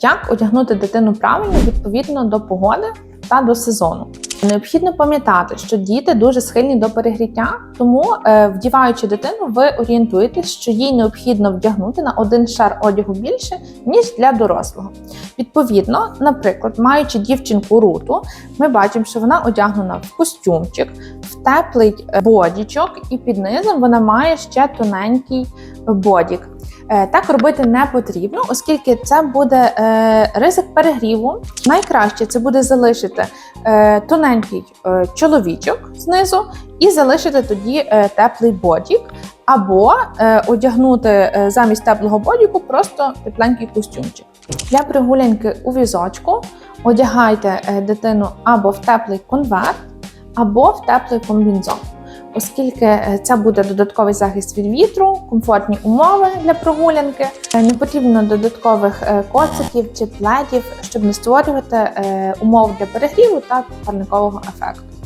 Як одягнути дитину правильно відповідно до погоди та до сезону? Необхідно пам'ятати, що діти дуже схильні до перегріття, тому е, вдіваючи дитину, ви орієнтуєтесь, що їй необхідно вдягнути на один шар одягу більше ніж для дорослого. Відповідно, наприклад, маючи дівчинку руту, ми бачимо, що вона одягнена в костюмчик, в теплий е, бодічок, і під низом вона має ще тоненький бодік. Е, Так робити не потрібно, оскільки це буде е, ризик перегріву. Найкраще це буде залишити е, тоненький чоловічок знизу і залишити тоді теплий бодік, або е, одягнути е, замість теплого бодіку просто тепленький костюмчик. Для прогулянки у візочку одягайте е, дитину або в теплий конверт, або в теплий комбінзон. Оскільки е, це буде додатковий захист від вітру, комфортні умови для прогулянки, Е, не потрібно додаткових е, коциків чи пледів, щоб не створювати умов для перегріву та парникового ефекту.